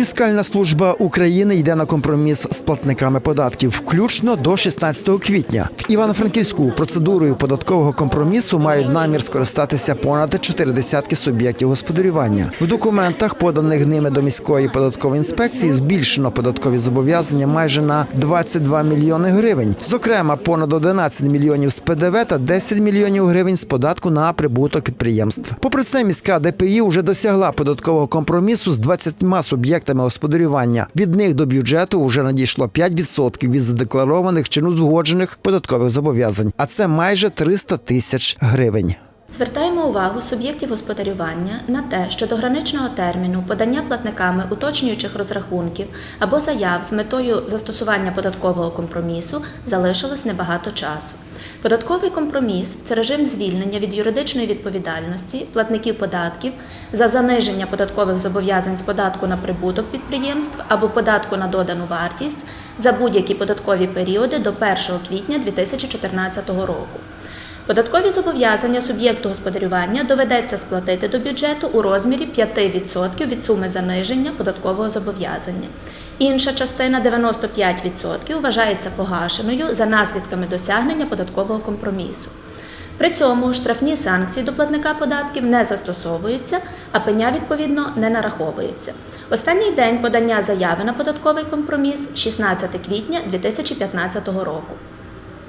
Фіскальна служба України йде на компроміс з платниками податків, включно до 16 квітня. В Івано-Франківську процедурою податкового компромісу мають намір скористатися понад чотири десятки суб'єктів господарювання. В документах, поданих ними до міської податкової інспекції, збільшено податкові зобов'язання майже на 22 мільйони гривень. Зокрема, понад 11 мільйонів з ПДВ та 10 мільйонів гривень з податку на прибуток підприємств. Попри це, міська ДПІ вже досягла податкового компромісу з 20 суб'єктами господарювання. Від них до бюджету вже надійшло 5% від задекларованих чи узгоджених податкових зобов'язань, а це майже 300 тисяч гривень. Звертаємо увагу суб'єктів господарювання на те, що до граничного терміну подання платниками уточнюючих розрахунків або заяв з метою застосування податкового компромісу залишилось небагато часу. Податковий компроміс це режим звільнення від юридичної відповідальності платників податків за заниження податкових зобов'язань з податку на прибуток підприємств або податку на додану вартість за будь-які податкові періоди до 1 квітня 2014 року. Податкові зобов'язання суб'єкту господарювання доведеться сплатити до бюджету у розмірі 5% від суми заниження податкового зобов'язання. Інша частина 95% вважається погашеною за наслідками досягнення податкового компромісу. При цьому штрафні санкції до платника податків не застосовуються, а пеня відповідно не нараховується. Останній день подання заяви на податковий компроміс 16 квітня 2015 року.